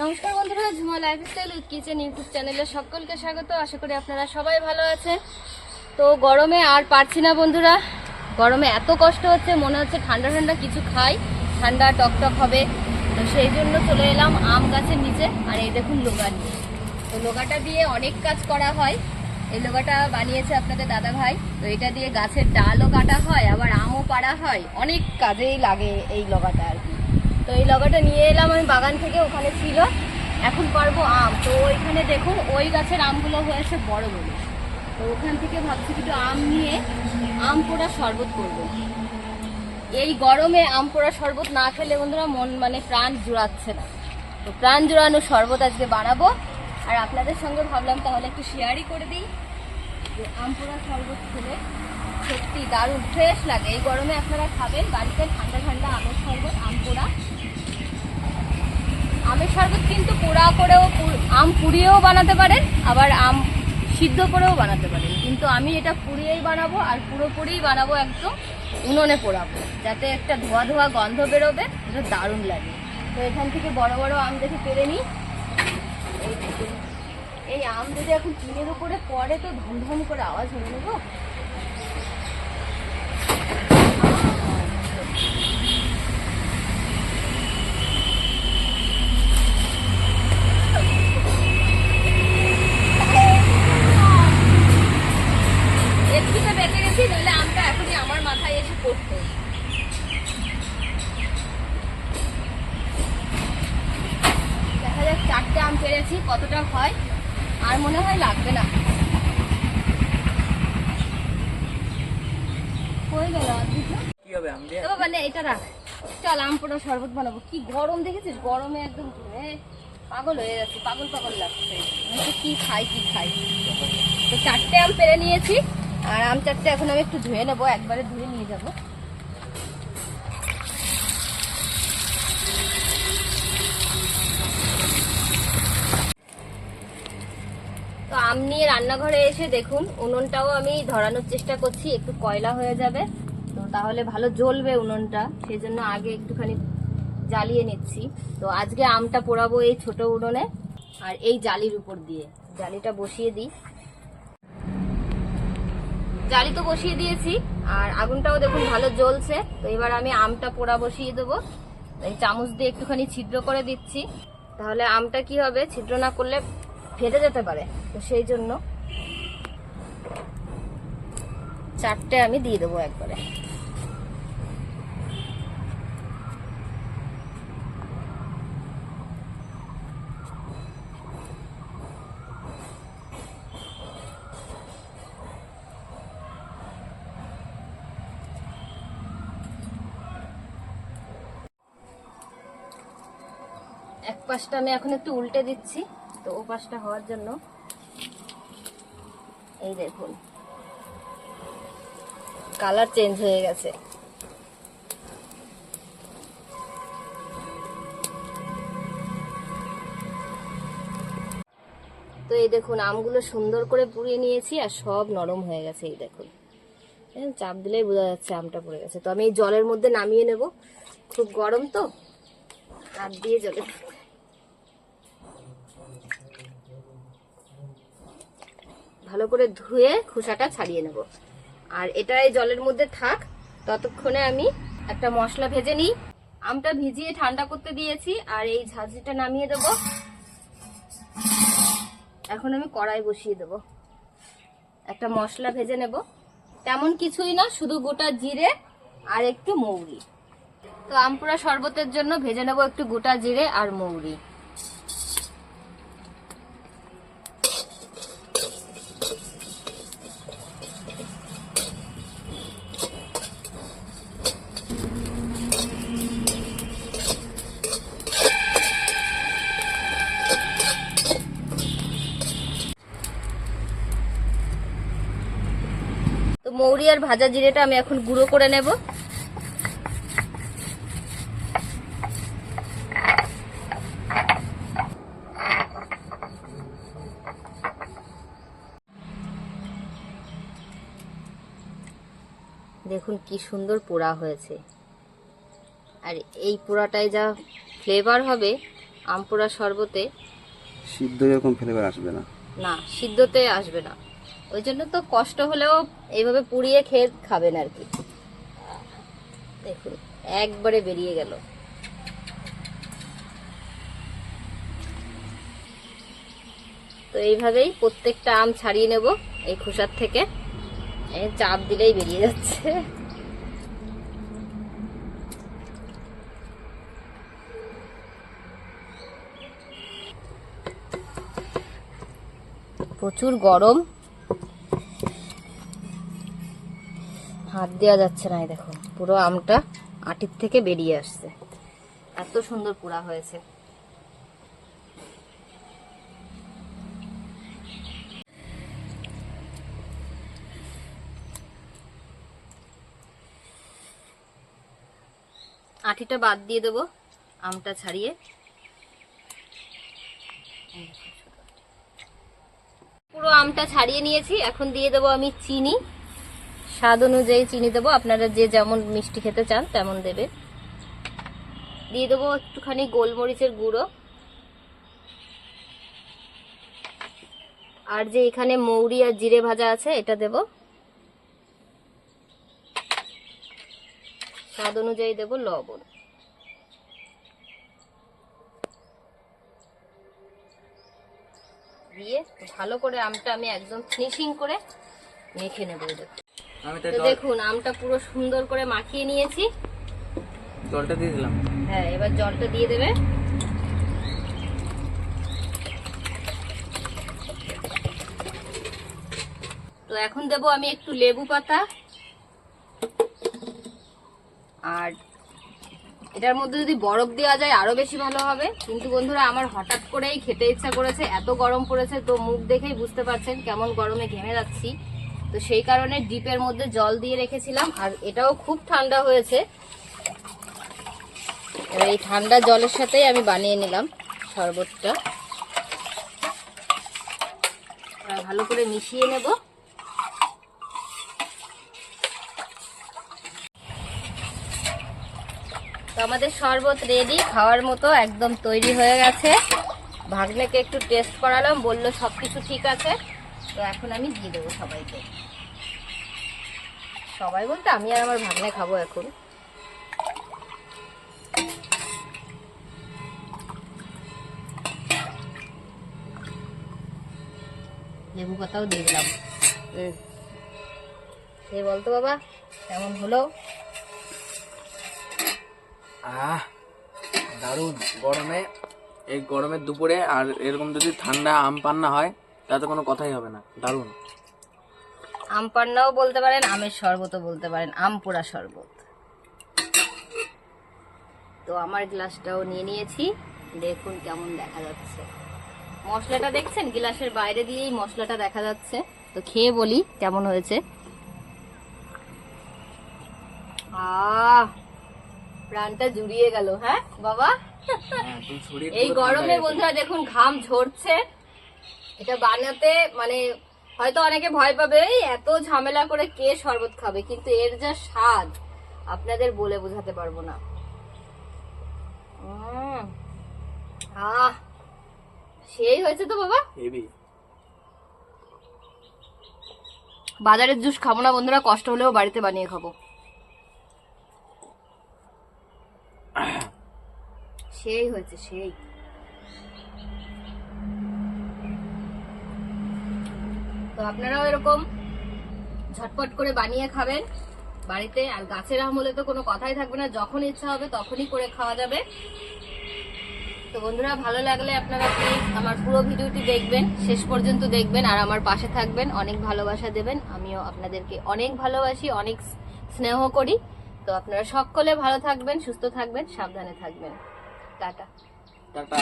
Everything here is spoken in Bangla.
নমস্কার বন্ধুরা, Jhuma lifestyle with kitchen YouTube চ্যানেলে সকলকে স্বাগত। আশা করি আপনারা সবাই ভালো আছেন। তো গরমে আর পারছি না বন্ধুরা। গরমে এত কষ্ট হচ্ছে, মনে হচ্ছে ঠান্ডা ঠান্ডা কিছু খাই। ঠান্ডা টকটক হবে। তো সেই জন্য চলে এলাম আম গাছের নিচে। আর এই দেখুন লোগা নিয়ে। তো লোগাটা দিয়ে অনেক কাজ করা হয়। এই লোগাটা বানিয়েছে আপনাদের দাদা ভাই। তো এটা দিয়ে গাছের ডালও কাটা হয়, আবার আমও পাড়া হয়। অনেক কাজেই লাগে এই লোগাটা আর কি। তো এই লগাটা নিয়ে এলাম, আমি বাগান থেকে, ওখানে ছিল। এখন পারব আম। তো ওইখানে দেখুন ওই গাছের আমগুলো হয়েছে বড় বড় তো ওখান থেকে ভাবছি একটু আম নিয়ে আম পোড়া শরবত করব। এই গরমে আম পোড়া শরবত না খেলে বন্ধুরা মন মানে প্রাণ জুড়াচ্ছে না। তো প্রাণ জুড়ানো শরবত আজকে বানাবো। আর আপনাদের সঙ্গে ভাবলাম তাহলে একটু শেয়ারই করে দিই যে আম পোড়া শরবত খেলে সত্যি দারুণ ফ্রেশ লাগে। এই গরমে আপনারা খাবেন, বাড়িতে ঠান্ডা ঠান্ডা আমের শরবত, আম পোড়া। আমের শরবত কিন্তু পোড়া করেও আম পুড়িয়েও বানাতে পারেন, আবার আম সিদ্ধ করেও বানাতে পারেন। কিন্তু আমি এটা পুড়িয়েই বানাবো আর পুরোপুরিই বানাবো একদম উনুনে পোড়াবো, যাতে একটা ধোয়া ধোয়া গন্ধ বেরোবে, এটা দারুণ লাগে। তো এখান থেকে বড় বড় আম দেখে পেরে নিই। এই আম যদি এখন টিনের উপরে পড়ে তো ধুমধুম করে আওয়াজ হয়ে না পেরেছি কতটা হয় আর মনে হয় লাগবে না। মানে এটা রাখ। চল আম পোড়া শরবত বানাবো। কি গরম দেখেছিস? গরমে একদম পাগল হয়ে যাচ্ছে পাগল পাগল লাগছে। আমি তো কি খাই কি খাই? তো চারটে আম পেরে নিয়েছি আর আম চারটে এখন আমি একটু ধুয়ে নেব একবারে ধুয়ে নিয়ে যাব। আম নিয়ে রান্নাঘরে এসে দেখুন, উনুনটাও আমি ধরানোর চেষ্টা করছি, একটু কয়লা হয়ে যাবে। তো তাহলে ভালো জ্বলবে উনুনটা, সেই জন্য আগে একটুখানি জ্বালিয়ে নিচ্ছি। তো আজকে আমটা পোড়াবো এই ছোট উনুনে, আর এই জালির উপর দিয়ে। জালিটা বসিয়ে দিই। জালি তো বসিয়ে দিয়েছি, আর আগুনটাও দেখুন ভালো জ্বলছে। তো এবার আমি আমটা পোড়া বসিয়ে দেবো। এই চামচ দিয়ে একটুখানি ছিদ্র করে দিচ্ছি। তাহলে আমটা কি হবে? ছিদ্র না করলে ফেটে যেতে পারে। তো সেই জন্য চারটে আমি দিয়ে দেবো একবারে। এক পাশটা আমি এখন একটু উল্টে দিচ্ছি। তো ও পাশটা হওয়ার জন্য এই দেখুন। কালার চেঞ্জ হয়ে গেছে। তো এই দেখুন, আমগুলো সুন্দর করে পুড়িয়ে নিয়েছি আর সব নরম হয়ে গেছে এই দেখুন। চাপ দিলেই বোঝা যাচ্ছে আমটা পড়ে গেছে। তো আমি এই জলের মধ্যে নামিয়ে নেব। খুব গরম তো। হাত দিয়ে জলে ভালো করে ধুয়ে খোসাটা ছাড়িয়ে নেব। আর এটা এই জলের মধ্যে থাক, ততক্ষণে আমি একটা মশলা ভেজে নিই। আমটা ভিজিয়ে ঠান্ডা করতে দিয়েছি, আর এই ঝাঁঝরিটা নামিয়ে দেব। এখন আমি কড়াই বসিয়ে দেব। একটা মশলা ভেজে নেব। তেমন কিছুই না, শুধু গোটা জিরে আর একটু মৌরি। তো আমপুরা শরবতের জন্য ভেজে নেব একটু গোটা জিরে আর মৌরি। আর ভাজা জিরেটা আমি এখন গুঁড়ো করে নেব। দেখুন কি সুন্দর পোড়া হয়েছে। আর এই পোড়াটায় যা ফ্লেভার হবে আম পোড়া শরবতে সিদ্ধ এরকম ফ্লেভার আসবে না। না সিদ্ধতে আসবে না। ওই জন্য তো কষ্ট হলেও এইভাবে পুড়িয়ে খেয়ে খাবেন আর কি। দেখুন, একবারে বেরিয়ে গেল। তো এইভাবেই প্রত্যেকটা আম ছাড়িয়ে নেব এই খোসার থেকে। চাপ দিলেই বেরিয়ে যাচ্ছে। প্রচুর গরম। হাত দেওয়া যাচ্ছে না দেখুন পুরো আমটা আটির থেকে বেরিয়ে আসছে। এত সুন্দর পোড়া হয়েছে। আটিটা বাদ দিয়ে দেবো, আমটা ছাড়িয়ে। পুরো আমটা ছাড়িয়ে নিয়েছি। এখন দিয়ে দেবো আমি চিনি। স্বাদ অনুযায়ী চিনি দেবো। আপনারা যে যেমন মিষ্টি খেতে চান, তেমন দেবে দিয়ে দেবো একটুখানি গোলমরিচের গুঁড়ো। আর যে এখানে মৌরি আর জিরে ভাজা আছে, এটা দেব। স্বাদ অনুযায়ী দেব লবণ। দিয়ে ভালো করে আমটা আমি একদম ফিনিশিং করে মেখে নেব দেখুন। আমটা পুরো সুন্দর করে মাখিয়ে নিয়েছি। জলটা দিয়ে দিলাম। হ্যাঁ এবার জলটা দিয়ে দেবে। তো এখন দেব আমি একটু লেবু পাতা আর এটার মধ্যে যদি বরফ দেওয়া যায় আরও বেশি ভালো হবে। কিন্তু বন্ধুরা আমার হঠাৎ করেই খেতে ইচ্ছা করেছে এত গরম পড়েছে তো মুখ দেখেই বুঝতে পারছেন কেমন গরমে ঘেমে যাচ্ছি। তো সেই কারণে ডিপের মধ্যে জল দিয়ে রেখেছিলাম, আর এটাও খুব ঠান্ডা হয়েছে। এবার এই ঠান্ডা জলের সাথেই আমি বানিয়ে নিলাম শরবতটা। ভালো করে মিশিয়ে নেব। তো আমাদের শরবত রেডি খাওয়ার মতো একদম তৈরি হয়ে গেছে। ভাগ্নেকে একটু টেস্ট করালাম, বলল সব কিছু ঠিক আছে। তো এখন আমি দিয়ে দেবো সবাইকে। সবাই বলতে আমি আর আমার ভাগ্নে খাব এখন। লেবু পাতাও দিয়ে দিলাম। সে বলতো বাবা কেমন হলো? আহ দারুণ। গরমে এই গরমের দুপুরে আর এরকম যদি ঠান্ডা আম পান্না হয় তাতে কোনো কথাই হবে না। দারুণ। আম পান্নাও বলতে পারেন আমের শরবতও বলতে পারেন আম পোড়া শরবত। তো আমার গ্লাসটাও নিয়ে নিয়েছি দেখুন কেমন দেখা যাচ্ছে। মশলাটা দেখছেন? গ্লাসের বাইরে দিয়েই মশলাটা দেখা যাচ্ছে। তো খেয়ে বলি কেমন হয়েছে। প্রাণটা জুড়িয়ে গেল হ্যাঁ বাবা? হ্যাঁ, এই গরমে। বন্ধুরা দেখুন ঘাম ঝরছে। এটা বানাতে মানে হয়তো অনেকে ভয় পাবে এত ঝামেলা করে কে শরবত খাবে? কিন্তু এর যা স্বাদ আপনাদের বলে বোঝাতে পারব না। আহ সেই হয়েছে তো বাবা। বাজারের জুস খাব না বন্ধুরা কষ্ট হলেও বাড়িতে বানিয়ে খাব। সেই হয়েছে সেই। আপনারাও এরকম ঝটপট করে বানিয়ে খাবেন। বাড়িতে আর গাছের আম হলে তো কোনো কথাই থাকবে না, যখন ইচ্ছা হবে তখনই করে খাওয়া যাবে। তো বন্ধুরা, ভালো লাগলে আপনারা প্লিজ আমার পুরো ভিডিওটি দেখবেন, শেষ পর্যন্ত দেখবেন আর আমার পাশে থাকবেন। অনেক ভালোবাসা দেবেন। আমিও আপনাদেরকে অনেক ভালোবাসি, অনেক স্নেহ করি। তো আপনারা সকলে ভালো থাকবেন, সুস্থ থাকবেন, সাবধানে থাকবেন। টাটা। টাটা।